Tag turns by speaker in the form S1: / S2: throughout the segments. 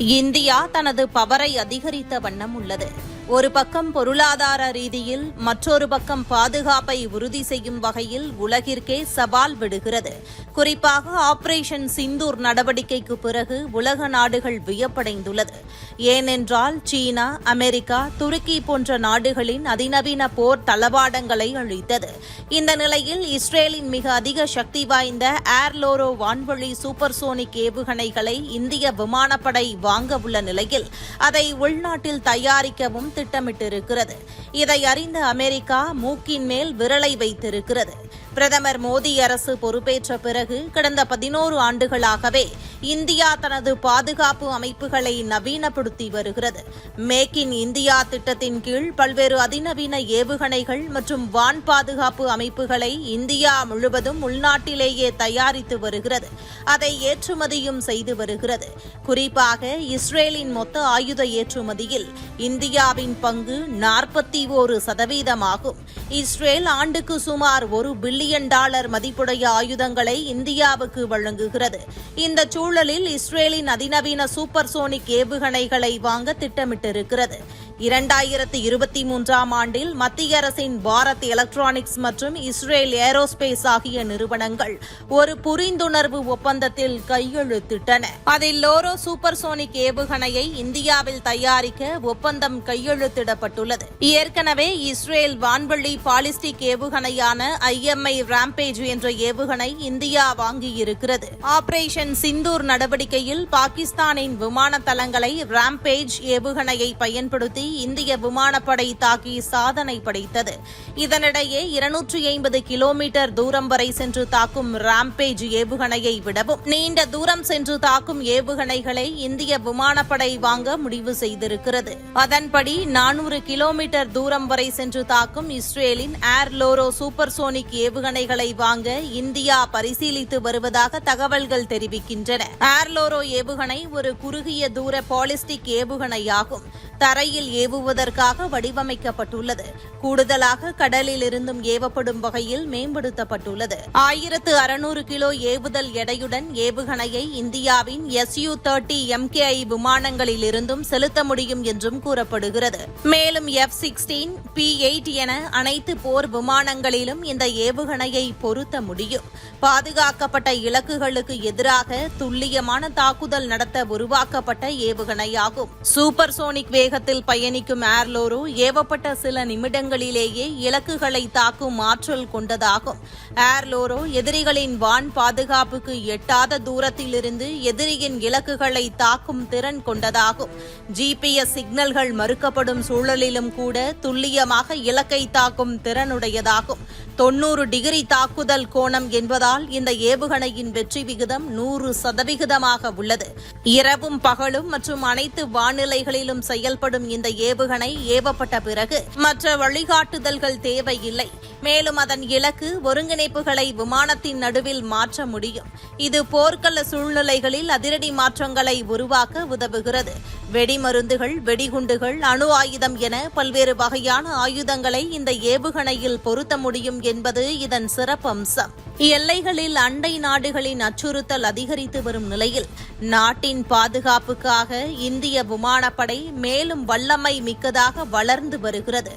S1: India தனது பவரை அதிகரித்த வண்ணம் உள்ளது. ஒரு பக்கம் பொருளாதார ரீதியில் மற்றொரு பக்கம் பாதுகாப்பை உறுதி செய்யும் வகையில் உலகிற்கே சவால் விடுகிறது. குறிப்பாக ஆபரேஷன் சிந்தூர் நடவடிக்கைக்கு பிறகு உலக நாடுகள் வியப்படைந்துள்ளது. ஏனென்றால் சீனா அமெரிக்கா துருக்கி போன்ற நாடுகளின் அதிநவீன போர் தளவாடங்களை அழித்தது. இந்த நிலையில் இஸ்ரேலின் மிக அதிக சக்தி வாய்ந்த ஏர்லோரோ வான்வழி சூப்பர்சோனிக் ஏவுகணைகளை இந்திய விமானப்படை வாங்க உள்ள நிலையில் அதை உள்நாட்டில் தயாரிக்கவும் திட்டமிட்டிருக்கிறது. இதை அறிந்த அமெரிக்கா மூக்கின் மேல் விரலை வைத்திருக்கிறது. பிரதமர் மோடி அரசு பொறுப்பேற்ற பிறகு கடந்த பதினோரு ஆண்டுகளாகவே இந்தியா தனது பாதுகாப்பு அமைப்புகளை நவீனப்படுத்தி வருகிறது. மேக் இன் இந்தியா திட்டத்தின் கீழ் பல்வேறு அதிநவீன ஏவுகணைகள் மற்றும் வான் பாதுகாப்பு அமைப்புகளை இந்தியா முழுவதும் உள்நாட்டிலேயே தயாரித்து வருகிறது. அதை ஏற்றுமதியும் செய்து வருகிறது. குறிப்பாக இஸ்ரேலின் மொத்த ஆயுத ஏற்றுமதியில் இந்தியாவின் பங்கு நாற்பத்தி ஒரு சதவீதமாகும். இஸ்ரேல் ஆண்டுக்கு சுமார் ஒரு பில்லியன் பில்லியன் டாலர் மதிப்புடைய ஆயுதங்களை இந்தியாவுக்கு வழங்குகிறது. இந்த சூழலில் இஸ்ரேலின் அதிநவீன சூப்பர் சோனிக் ஏவுகணைகளை வாங்க திட்டமிட்டிருக்கிறது. இரண்டாயிரத்தி இருபத்தி மூன்றாம் ஆண்டில் மத்திய அரசின் பாரத் எலக்ட்ரானிக்ஸ் மற்றும் இஸ்ரேல் ஏரோஸ்பேஸ் ஆகிய நிறுவனங்கள் ஒரு புரிந்துணர்வு ஒப்பந்தத்தில் கையெழுத்திட்டன. அதில் லோரோ சூப்பர் சோனிக் ஏவுகணையை இந்தியாவில் தயாரிக்க ஒப்பந்தம் கையெழுத்திடப்பட்டுள்ளது. ஏற்கனவே இஸ்ரேல் வான்வழி பாலிஸ்டிக் ஏவுகணையான ஐஎம்ஐ ராம்பேஜ் என்ற ஏவுகணை இந்தியா வாங்கியிருக்கிறது. ஆபரேஷன் சிந்தூர் நடவடிக்கையில் பாகிஸ்தானின் விமான தளங்களை ராம்பேஜ் ஏவுகணையை பயன்படுத்தி இந்திய விமானப்படை தாக்கி சாதனை படைத்தது. இதனிடையே இருநூற்றி ஐம்பது கிலோமீட்டர் தூரம் வரை சென்று தாக்கும் ராம்பேஜ் ஏவுகணையை விடவும் நீண்ட தூரம் சென்று தாக்கும் ஏவுகணைகளை இந்திய விமானப்படை வாங்க முடிவு செய்திருக்கிறது. அதன்படி நானூறு கிலோமீட்டர் தூரம் வரை சென்று தாக்கும் இஸ்ரேலின் ஏர் லோரோ சூப்பர்சோனிக் ஏவுகணைகளை வாங்க இந்தியா பரிசீலித்து வருவதாக தகவல்கள் தெரிவிக்கின்றன. ஏர்லோரோ ஏவுகணை ஒரு குறுகிய தூர பாலிஸ்டிக் ஏவுகணையாகும். தரையில் ஏவுவதற்காக வடிவமைக்கப்பட்டுள்ளது. கூடுதலாக கடலில் இருந்தும் ஏவப்படும் வகையில் மேம்படுத்தப்பட்டுள்ளது. ஆயிரத்து அறுநூறு கிலோ ஏவுதல் எடையுடன் ஏவுகணையை இந்தியாவின் எஸ்யூ தேர்ட்டி எம்கேஐ விமானங்களில் இருந்தும் செலுத்த முடியும் என்றும் கூறப்படுகிறது. மேலும் எஃப் சிக்ஸ்டீன் பி எயிட் என அனைத்து போர் விமானங்களிலும் இந்த ஏவுகணை ஏவுகணையை பொருத்த முடியும். பாதுகாக்கப்பட்ட இலக்குகளுக்கு எதிராக துல்லியமான தாக்குதல் நடத்த உருவாக்கப்பட்ட ஏவுகணையாகும். சூப்பர்சோனிக் வேகத்தில் பயணிக்கும் ஏர்லோரோ ஏவப்பட்ட சில நிமிடங்களிலேயே இலக்குகளை தாக்கும் ஆற்றல் கொண்டதாகும். ஏர்லோரோ எதிரிகளின் வான் பாதுகாப்புக்கு எட்டாத தூரத்திலிருந்து எதிரியின் இலக்குகளை தாக்கும் திறன் கொண்டதாகும். ஜிபிஎஸ் சிக்னல்கள் மறுக்கப்படும் சூழலிலும் கூட துல்லியமாக இலக்கை தாக்கும் திறனுடையதாகும். தொன்னூறு டிகிரி தாக்குதல் கோணம் என்பதால் இந்த ஏவுகணையின் வெற்றி விகிதம் நூறு சதவிகிதமாக உள்ளது. இரவும் பகலும் மற்றும் அனைத்து வானிலைகளிலும் செயல்படும் இந்த ஏவுகணை ஏவப்பட்ட பிறகு மற்ற வழிகாட்டுதல்கள் தேவையில்லை. மேலும் அதன் இலக்கு ஒருங்கிணைப்புகளை விமானத்தின் நடுவில் மாற்ற முடியும். இது போர்க்கள சூழ்நிலைகளில் அதிரடி மாற்றங்களை உருவாக்க உதவுகிறது. வெடிமருந்துகள் வெடிகுண்டுகள் அணு ஆயுதம் என பல்வேறு வகையான ஆயுதங்களை இந்த ஏவுகணையில் பொருத்த முடியும் என்பது இதன் சிறப்பம்சம் எல்லைகளில் அண்டை நாடுகளின் அச்சுறுத்தல் அதிகரித்து வரும் நிலையில் நாட்டின் பாதுகாப்புக்காக இந்திய விமானப்படை மேலும் வல்லமை மிக்கதாக வளர்ந்து வருகிறது.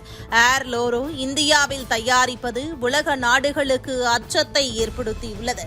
S1: ஏர் லோரோ இந்தியாவில் தயாரிப்பது உலக நாடுகளுக்கு அச்சத்தை ஏற்படுத்தியுள்ளது.